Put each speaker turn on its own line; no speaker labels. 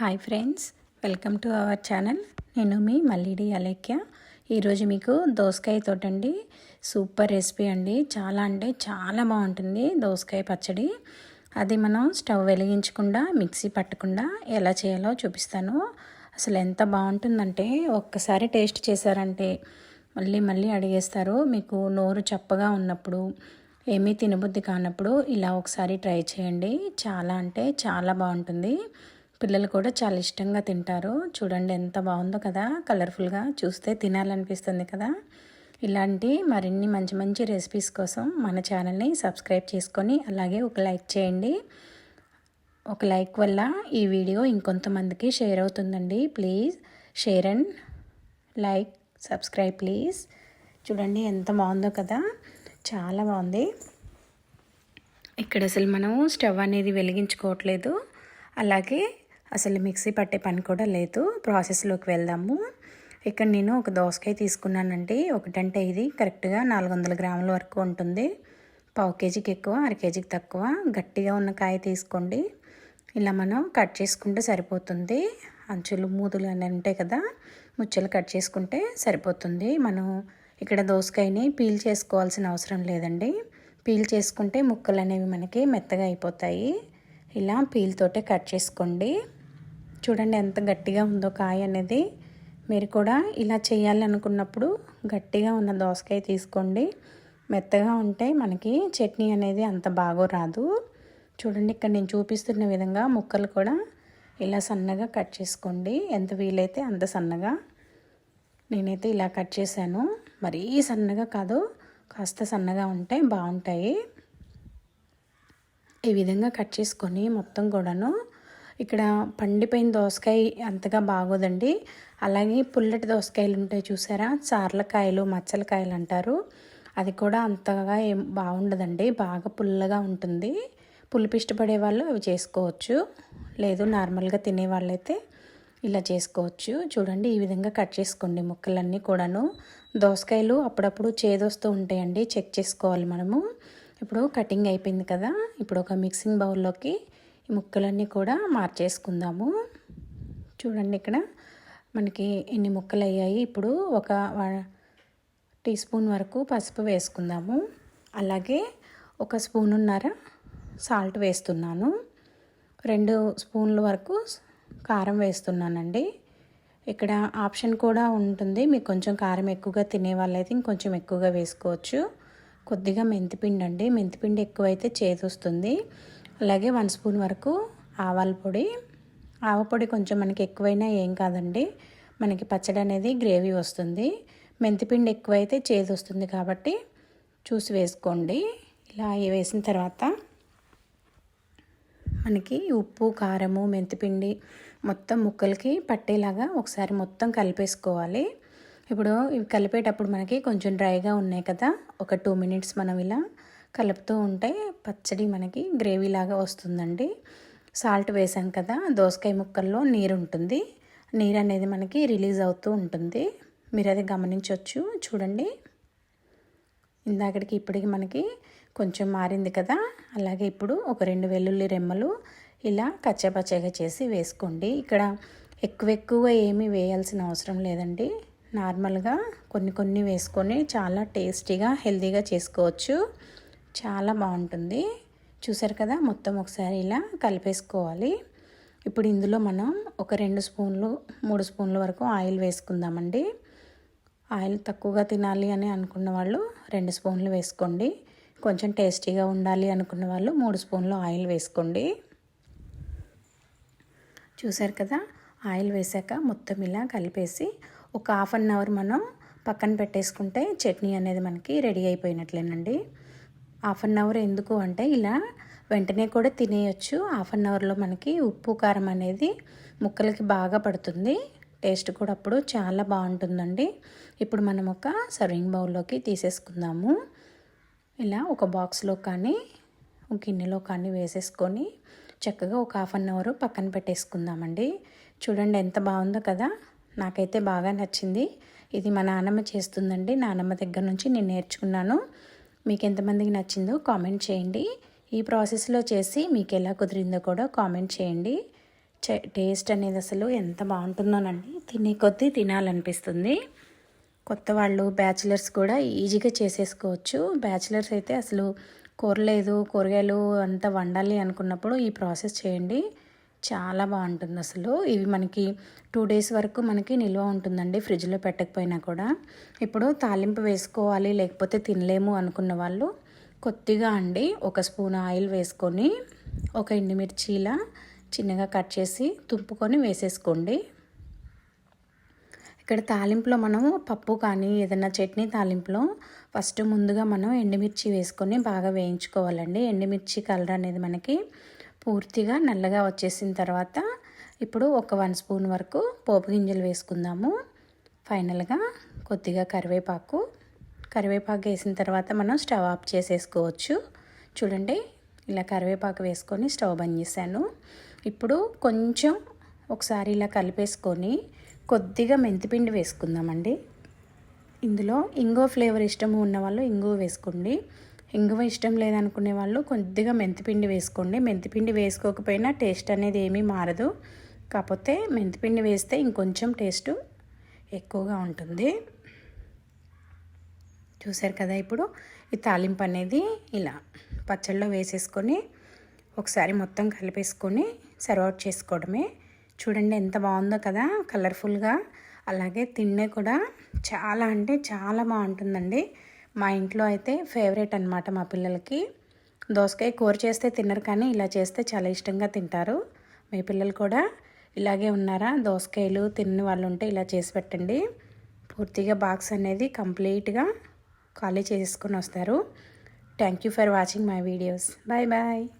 Hi friends welcome to our channel నేను మీ మల్లిడి అలేఖ్య. ఈరోజు మీకు దోసకాయ తోటండి సూపర్ రెసిపీ అండి. చాలా అంటే చాలా బాగుంటుంది దోసకాయ పచ్చడి. అది మనం స్టవ్ వెలిగించకుండా మిక్సీ పట్టకుండా ఎలా చేయాలో చూపిస్తాను. అసలు ఎంత బాగుంటుందంటే ఒక్కసారి టేస్ట్ చేశారంటే మళ్ళీ మళ్ళీ అడిగేస్తారు. మీకు నోరు చప్పగా ఉన్నప్పుడు ఏమీ తినబుద్ధి కానప్పుడు ఇలా ఒకసారి ట్రై చేయండి. చాలా అంటే చాలా బాగుంటుంది. పిల్లలు కూడా చాలా ఇష్టంగా తింటారు. చూడండి ఎంత బాగుందో కదా కలర్ఫుల్గా చూస్తే తినాలనిపిస్తుంది కదా. ఇలాంటి మరిన్ని మంచి మంచి రెసిపీస్ కోసం మన ఛానల్ని సబ్స్క్రైబ్ చేసుకొని అలాగే ఒక లైక్ చేయండి. ఒక లైక్ వల్ల ఈ వీడియో ఇంకొంతమందికి షేర్ అవుతుందండి. Please share and like subscribe please. చూడండి ఎంత బాగుందో కదా చాలా బాగుంది. ఇక్కడ అసలు మనం స్టవ్ అనేది వెలిగించుకోవట్లేదు. అలాగే అసలు మిక్సీ పట్టే పని కూడా లేదు. ప్రాసెస్లోకి వెళ్దాము. ఇక్కడ నేను ఒక దోసకాయ తీసుకున్నానండి. ఒకటంటే ఇది కరెక్ట్గా నాలుగు వందల గ్రాముల వరకు ఉంటుంది. పావు కేజీకి ఎక్కువ అర కేజీకి తక్కువ. గట్టిగా ఉన్న కాయ తీసుకోండి. ఇలా మనం కట్ చేసుకుంటే సరిపోతుంది. అంచులు మూతులు అని ఉంటాయి కదా ముచ్చలు కట్ చేసుకుంటే సరిపోతుంది. మనం ఇక్కడ దోసకాయని పీల్ చేసుకోవాల్సిన అవసరం లేదండి. పీల్ చేసుకుంటే ముక్కలు అనేవి మనకి మెత్తగా అయిపోతాయి. ఇలా పీల్తోటే కట్ చేసుకోండి. చూడండి ఎంత గట్టిగా ఉందో కాయ అనేది. మీరు కూడా ఇలా చేయాలనుకున్నప్పుడు గట్టిగా ఉన్న దోసకాయ తీసుకోండి. మెత్తగా ఉంటే మనకి చట్నీ అనేది అంత బాగో రాదు. చూడండి ఇక్కడ నేను చూపిస్తున్న విధంగా ముక్కలు కూడా ఇలా సన్నగా కట్ చేసుకోండి. ఎంత వీలైతే అంత సన్నగా. నేనైతే ఇలా కట్ చేశాను. మరీ సన్నగా కాదు కాస్త సన్నగా ఉంటే బాగుంటాయి. ఈ విధంగా కట్ చేసుకొని మొత్తం కూడాను ఇక్కడ పండిపోయిన దోసకాయ అంతగా బాగోదండి. అలాగే పుల్లటి దోసకాయలు ఉంటాయి చూసారా? చార్లకాయలు మచ్చలకాయలు అంటారు. అది కూడా అంతగా ఏం బాగుండదండి. బాగా పుల్లగా ఉంటుంది. పులుపు ఇష్టపడే వాళ్ళు అవి చేసుకోవచ్చు. లేదు నార్మల్గా తినే వాళ్ళైతే ఇలా చేసుకోవచ్చు. చూడండి ఈ విధంగా కట్ చేసుకోండి ముక్కలన్నీ కూడాను. దోసకాయలు అప్పుడప్పుడు చేదొస్తూ ఉంటాయండి. చెక్ చేసుకోవాలి మనము. ఇప్పుడు కటింగ్ అయిపోయింది కదా. ఇప్పుడు ఒక మిక్సింగ్ బౌల్లోకి ముక్కలన్నీ కూడా మార్చేసుకుందాము. చూడండి ఇక్కడ మనకి ఎన్ని ముక్కలు అయ్యాయి ఇప్పుడు ఒక టీ స్పూన్ వరకు పసుపు వేసుకుందాము. అలాగే ఒక స్పూనున్నర సాల్ట్ వేస్తున్నాను. రెండు స్పూన్ల వరకు కారం వేస్తున్నానండి. ఇక్కడ ఆప్షన్ కూడా ఉంటుంది. మీకు కొంచెం కారం ఎక్కువగా తినే వాళ్ళైతే ఇంకొంచెం ఎక్కువగా వేసుకోవచ్చు. కొద్దిగా మెంతిపిండి అండి మెంతిపిండి ఎక్కువైతే చేతి వస్తుంది అలాగే వన్ స్పూన్ వరకు ఆవాల పొడి. ఆవపొడి కొంచెం మనకి ఎక్కువైనా ఏం కాదండి. మనకి పచ్చడి అనేది గ్రేవీ వస్తుంది. మెంతిపిండి ఎక్కువైతే చేదు వస్తుంది కాబట్టి చూసి వేసుకోండి. ఇలా వేసిన తర్వాత మనకి ఉప్పు కారము మెంతిపిండి మొత్తం ముక్కలకి పట్టేలాగా ఒకసారి మొత్తం కలిపేసుకోవాలి. ఇప్పుడు ఇవి కలిపేటప్పుడు మనకి కొంచెం డ్రైగా ఉన్నాయి కదా. ఒక టూ మినిట్స్ మనం ఇలా కలుపుతూ ఉంటే పచ్చడి మనకి గ్రేవీ లాగా వస్తుందండి. సాల్ట్ వేసాం కదా దోసకాయ ముక్కల్లో నీరు ఉంటుంది. నీరు అనేది మనకి రిలీజ్ అవుతూ ఉంటుంది. మీరు అది గమనించవచ్చు చూడండి. ఇందాకడికి ఇప్పటికి మనకి కొంచెం మారింది కదా. అలాగే ఇప్పుడు ఒక రెండు వెల్లుల్లి రెమ్మలు ఇలా కచ్చపచ్చగా చేసి వేసుకోండి. ఇక్కడ ఎక్కువ ఎక్కువగా ఏమీ వేయాల్సిన అవసరం లేదండి. నార్మల్గా కొన్ని కొన్ని వేసుకొని చాలా టేస్టీగా హెల్తీగా చేసుకోవచ్చు. చాలా బాగుంటుంది. చూసారు కదా? మొత్తం ఒకసారి ఇలా కలిపేసుకోవాలి. ఇప్పుడు ఇందులో మనం ఒక రెండు స్పూన్లు మూడు స్పూన్ల వరకు ఆయిల్ వేసుకుందామండి. ఆయిల్ తక్కువగా తినాలి అని అనుకున్న వాళ్ళు రెండు స్పూన్లు వేసుకోండి. కొంచెం టేస్టీగా ఉండాలి అనుకున్న వాళ్ళు మూడు స్పూన్లు ఆయిల్ వేసుకోండి. చూసారు కదా? ఆయిల్ వేసాక మొత్తం ఇలా కలిపేసి ఒక హాఫ్ అన్ అవర్ మనం పక్కన పెట్టేసుకుంటే చట్నీ అనేది మనకి రెడీ అయిపోయినట్లేనండి. హాఫ్ అన్ అవర్ ఎందుకు అంటే ఇలా వెంటనే కూడా తినేయచ్చు. హాఫ్ అన్ అవర్లో మనకి ఉప్పు కారం అనేది ముక్కలకి బాగా పడుతుంది. టేస్ట్ కూడా అప్పుడు చాలా బాగుంటుందండి. ఇప్పుడు మనం ఒక సర్వింగ్ బౌల్లోకి తీసేసుకుందాము. ఇలా ఒక బాక్స్లో కానీ ఒక గిన్నెలో కానీ వేసేసుకొని చక్కగా ఒక హాఫ్ అన్ అవర్ పక్కన పెట్టేసుకుందామండి. చూడండి ఎంత బాగుందో కదా. నాకైతే బాగా నచ్చింది. ఇది మా నాన్నమ్మ చేస్తుందండి. నానమ్మ దగ్గర నుంచి నేను నేర్చుకున్నాను. మీకు ఎంతమందికి నచ్చిందో కామెంట్ చేయండి. ఈ ప్రాసెస్లో చేసి మీకు ఎలా కుదిరిందో కూడా కామెంట్ చేయండి. చే- టేస్ట్ అనేది అసలు ఎంత బాగుంటుందోనండి. తినే కొద్దీ తినాలనిపిస్తుంది. కొత్త వాళ్ళు బ్యాచిలర్స్ కూడా ఈజీగా చేసేసుకోవచ్చు. బ్యాచిలర్స్ అయితే అసలు కూరలేదు కూరగాయలు అంతా వండాలి అనుకున్నప్పుడు ఈ ప్రాసెస్ చేయండి. చాలా బాగుంటుంది అసలు ఇవి మనకి టూ డేస్ వరకు మనకి నిల్వ ఉంటుందండి ఫ్రిడ్జ్లో పెట్టకపోయినా కూడా. ఇప్పుడు తాలింపు వేసుకోవాలి లేకపోతే తినలేము అనుకున్న వాళ్ళు కొద్దిగా అండి ఒక స్పూన్ ఆయిల్ వేసుకొని ఒక ఎండుమిర్చిలా చిన్నగా కట్ చేసి తుంపుకొని వేసేసుకోండి. ఇక్కడ తాలింపులో మనం పప్పు కానీ ఏదైనా చట్నీ తాలింపులో ఫస్ట్ ముందుగా మనం ఎండుమిర్చి వేసుకొని బాగా వేయించుకోవాలండి. ఎండుమిర్చి కలర్ అనేది మనకి పూర్తిగా నల్లగా వచ్చేసిన తర్వాత ఇప్పుడు ఒక వన్ స్పూన్ వరకు పోపు గింజలు వేసుకుందాము. ఫైనల్గా కొద్దిగా కరివేపాకు. కరివేపాకు వేసిన తర్వాత మనం స్టవ్ ఆఫ్ చేసేసుకోవచ్చు. చూడండి ఇలా కరివేపాకు వేసుకొని స్టవ్ బంద్ చేశాను. ఇప్పుడు కొంచెం ఒకసారి ఇలా కలిపేసుకొని కొద్దిగా మెంతిపిండి వేసుకుందామండి. ఇందులో ఇంగో ఫ్లేవర్ ఇష్టం ఉన్న వాళ్ళు ఇంగో వేసుకోండి. ఇంగువ ఇష్టం లేదనుకునే వాళ్ళు కొద్దిగా మెంతిపిండి వేసుకోండి. మెంతిపిండి వేసుకోకపోయినా టేస్ట్ అనేది ఏమీ మారదు. కాకపోతే మెంతిపిండి వేస్తే ఇంకొంచెం టేస్ట్ ఎక్కువగా ఉంటుంది. చూసారు కదా ఇప్పుడు ఈ తాలింపు అనేది ఇలా పచ్చళ్ళలో వేసేసుకొని ఒకసారి మొత్తం కలిపేసుకొని సర్వ్ అవుట్ చేసుకోవడమే. చూడండి ఎంత బాగుందో కదా కలర్ఫుల్గా. అలాగే తిన్నే కూడా చాలా అంటే చాలా బాగుంటుందండి. మా ఇంట్లో అయితే ఫేవరెట్ అనమాట మా పిల్లలకి. దోసకాయ కూర చేస్తే తినరు కానీ ఇలా చేస్తే చాలా ఇష్టంగా తింటారు. మీ పిల్లలు కూడా ఇలాగే ఉన్నారా? దోసకాయలు తిన్న వాళ్ళు ఉంటే ఇలా చేసి పెట్టండి. పూర్తిగా బాక్స్ అనేది కంప్లీట్గా ఖాళీ చేసుకొని వస్తారు. Thank you for watching my videos. Bye bye.